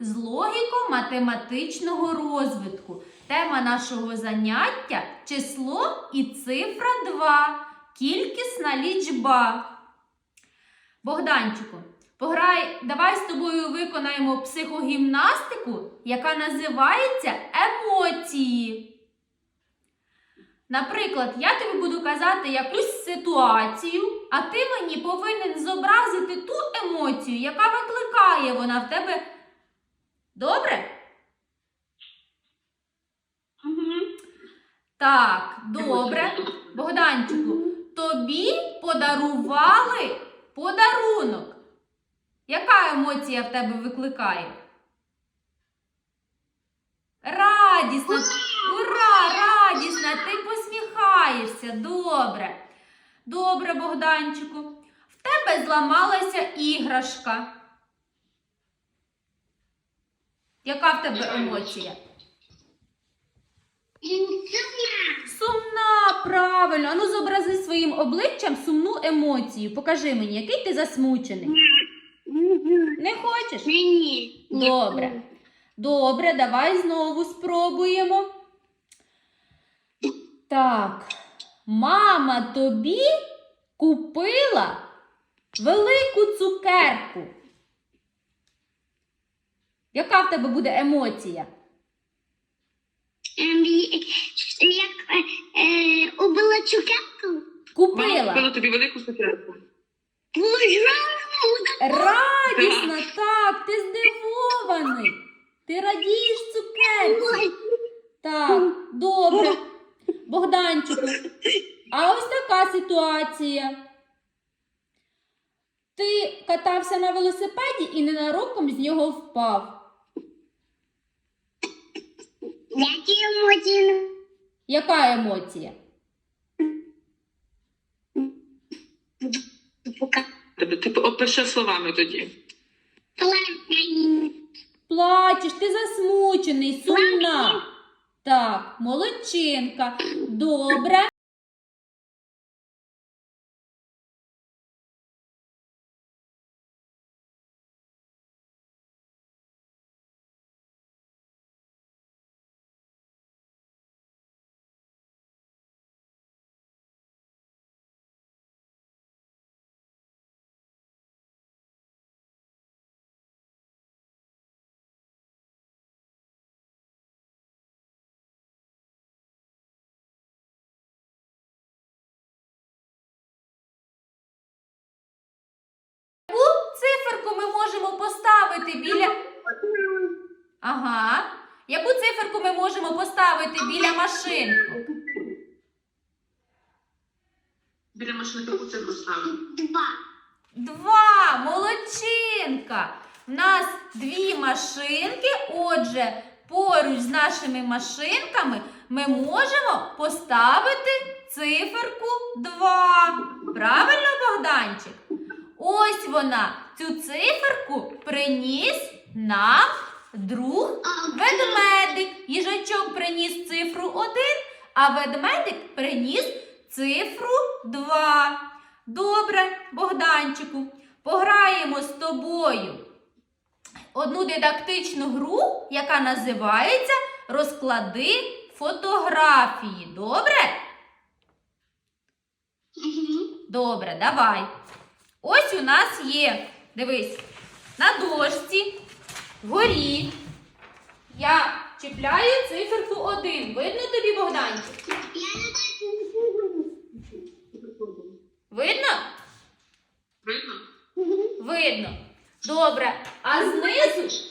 з логіко-математичного розвитку. Тема нашого заняття число і цифра 2. Кількісна лічба. Богданчику, пограй, давай з тобою виконаємо психогімнастику, яка називається емоції. Наприклад, я тобі буду казати якусь ситуацію, а ти мені повинен зобразити ту емоцію, яка викликає вона в тебе. Добре? Так, добре. Богданчику, тобі подарували подарунок. Яка емоція в тебе викликає? Радісна. Ура! Радісна! Ти посміхаєшся. Добре. Добре, Богданчику. В тебе зламалася іграшка. Яка в тебе емоція? Сумна, правильно. Ану зобрази своїм обличчям сумну емоцію. Покажи мені, який ти засмучений. Не хочеш? Ні. Добре. Добре, давай знову спробуємо. Так. Мама тобі купила велику цукерку. Яка в тебе буде емоція? Ем, Як е, е, убила цукерку? Купила. купила тобі велику цукерку. Радісна, так, ти здивований. Ти радієш цукерці. Так, добре. Богданчику, а ось така ситуація. Ти катався на велосипеді і ненароком з нього впав. Які емоції? Яка емоція? Ти опиши словами тоді. Плачеш, ти засмучений, сумна. Так, молодчинка. Добре. Циферку ми можемо поставити біля. Ага. Яку циферку ми можемо поставити біля машинки? Біля машини яку цифру ставимо? Два. Два, молодчинка. У нас дві машинки. Отже, поруч з нашими машинками ми можемо поставити циферку 2. Правильно, Богданчик? Ось вона. Цю циферку приніс нам друг ведмедик. Їжачок приніс цифру 1, а ведмедик приніс цифру 2. Добре, Богданчику, пограємо з тобою одну дидактичну гру, яка називається Розклади фотографії. Добре? Добре, давай. Ось у нас є, дивись, на дошці, вгорі. Я чіпляю циферку 1. Видно тобі, Богданчик? Я не. Видно? Видно? Видно. Добре. А знизу.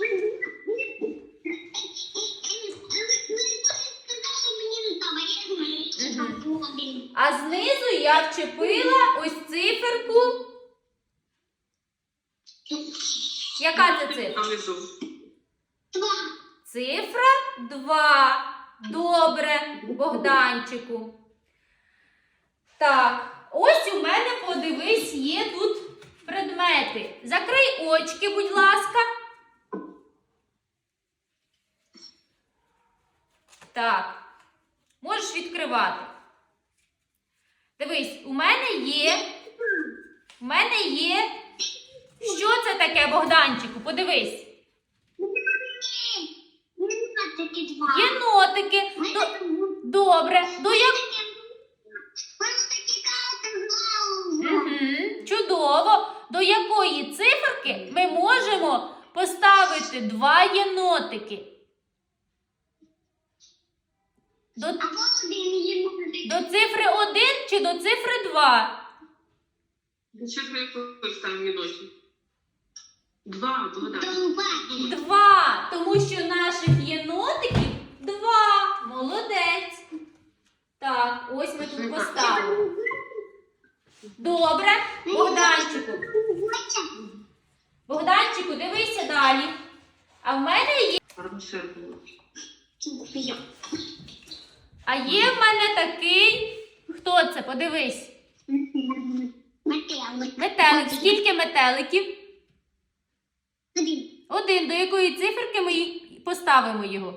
А знизу я вчепила ось циферку. Яка це цифра? Внизу. Цифра 2. Добре, Богданчику. Так, ось у мене, подивись, є тут предмети. Закрий очки, будь ласка. Так, можеш відкривати. Дивись, у мене є. У мене є. Це таке, Богданчику? Подивись. два. Єнотики. Ми До- Добре. До як... Чудово. До якої циферки ми можемо поставити два єнотики? До, Або один до цифри 1 чи до цифри 2? До чого якої ставимо відносин? Два, Богдан. Два. Тому що наших єнотиків два. Молодець. Так, ось ми тут поставили. Добре. Богданчику. Богданчику, дивися далі. А в мене є. А є в мене такий. Хто це? Подивись. Метелик. Метелик. Скільки метеликів? Один. Один. До якої циферки ми їх- поставимо його?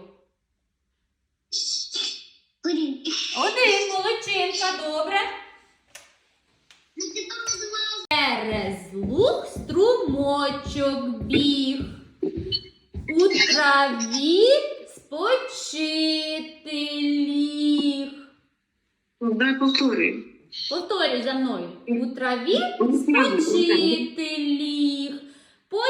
Один. Один. Молодчинка, добре. Через луг струмочок біг. У траві спочити ліг. Дай повтори. Повторюй за мною. У траві спочити ліг. Два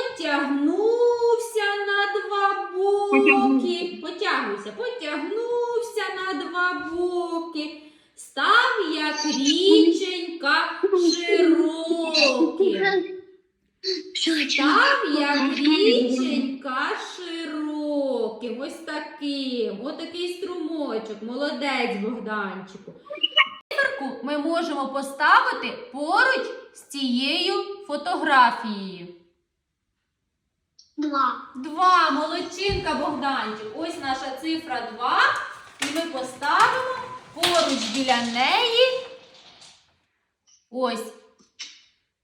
боки. Потягнувся, потягнувся на два боки. Став як річенька широким. Став як річенька широким. Ось таким. Ось такий струмочок. Молодець, Богданчику. Ми можемо поставити поруч з цією фотографією. Два. Два, молодчинка, Богданчик. Ось наша цифра 2. І ми поставимо поруч біля неї. Ось.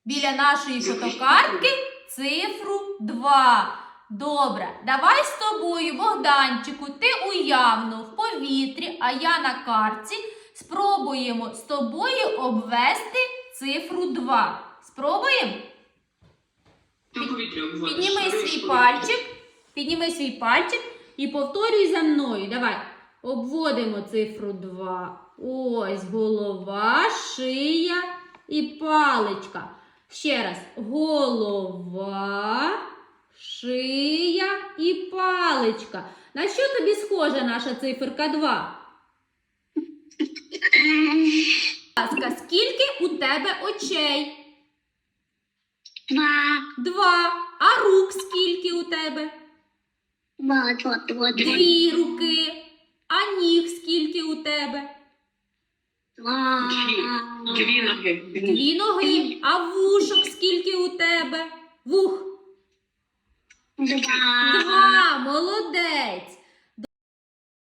Біля нашої фотокартки цифру 2. Добре, давай з тобою, Богданчику, ти уявно в повітрі, а я на картці. Спробуємо з тобою обвести цифру 2. Спробуємо? Ти в повітрі обводиш. Підніми свій пальчик, підніми свій пальчик і повторюй за мною. Давай. Обводимо цифру 2. Ось голова, шия і паличка. Ще раз. Голова, шия і паличка. На що тобі схожа наша циферка 2? Будь ласка, скільки у тебе очей? Два. Два. А рук скільки у тебе? Два, два, два, два. Дві руки. А ніг скільки у тебе? Два. Дві. Дві ноги. Дві ноги. А вушок скільки у тебе? Вух. Два. Два. Молодець.